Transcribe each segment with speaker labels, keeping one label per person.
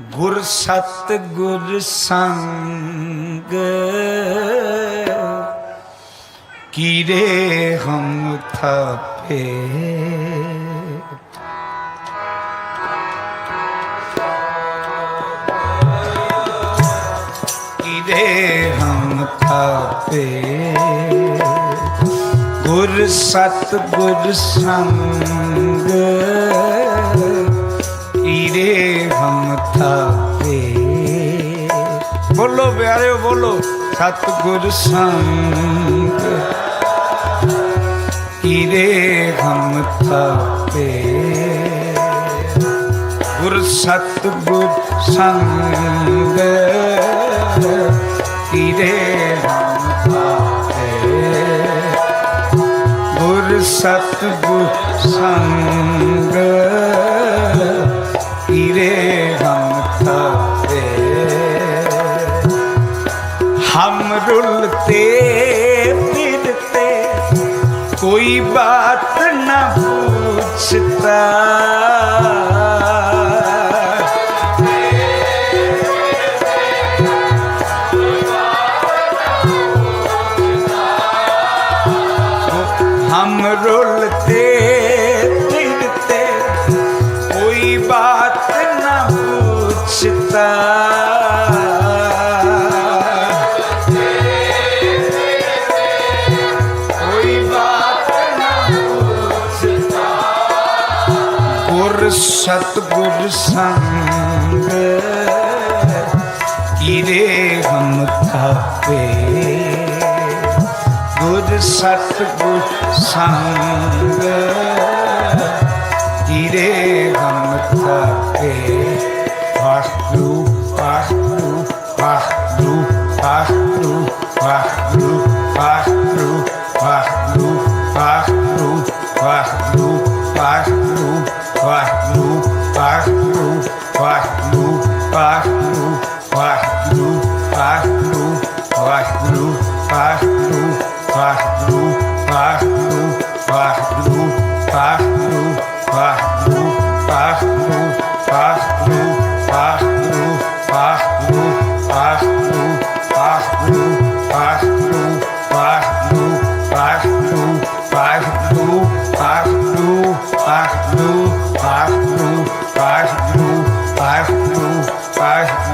Speaker 1: ਗੁਰ ਸਤ ਗੁਰ ਸੰਗ ਕੀਰੇ ਹਮ ਥਾਪੇ। ਕੀਰੇ ਹਮ ਥਾਪੇ। ਗੁਰ ਸਤ ਗੁਰ ਸੰਗ ਸਾਰਿਓ ਬੋਲੋ। ਸਤਗੁਰ ਸੰਗ, ਕੀਰੇ ਹਮ ਤਪੇ। ਗੁਰ ਸਤਗੁਰ ਸੰਗ, ਕੀਰੇ ਹਮ ਤਪੇ। ਗੁਰ ਸਤਗੁਰ ਸੰਗ हम रुलते फिरते कोई बात न पूछता ਗੁਰ ਸਤਗੁਰ ਸੰਗ ਕੀਰੇ ਹਮ ਕਾਪੇ ਗੁਰ ਸਤਗੁਰ ਸੰਗ ਕੀਰੇ ਹਮ ਕਾਪੇ ਵਾਹਿਗੁਰੂ ਵਾਹਿਗੁਰੂ ਵਾਹਿਗੁਰੂ ਵਾਹਿਗੁਰੂ ਵਾਹਿਗੁਰੂ ਵਾਹਿਗੁਰੂ ਵਾਹਿਗੁਰੂ ਵਾਹਿਗੁਰੂ ਵਾਹਿਗੁਰੂ ਵਾਹਿਗੁਰੂ ਵਾਹਿਗੁਰੂ ਵਾਹਿਗੁਰੂ ਵਾਹਿਗੁਰੂ ਵਾਹਿਗੁਰੂ ਵਾਹਿਗੁਰੂ ਵਾਹਿਗੁਰੂ ਵਾਹਿਗੁਰੂ ਵਾਹਿਗੁਰੂ ਵਾਹਿਗੁਰੂ ਵਾਹਿਗੁਰੂ ਵਾਹਿਗੁਰੂ ਵਾਹਿਗੁਰੂ Bye.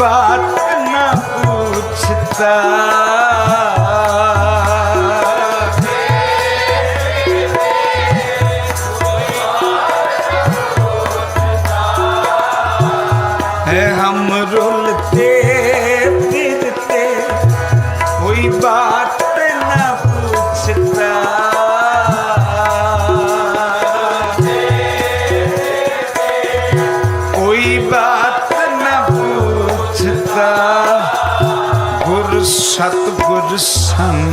Speaker 1: बात न पूछता ਸਤਿਗੁਰ ਸੰਗ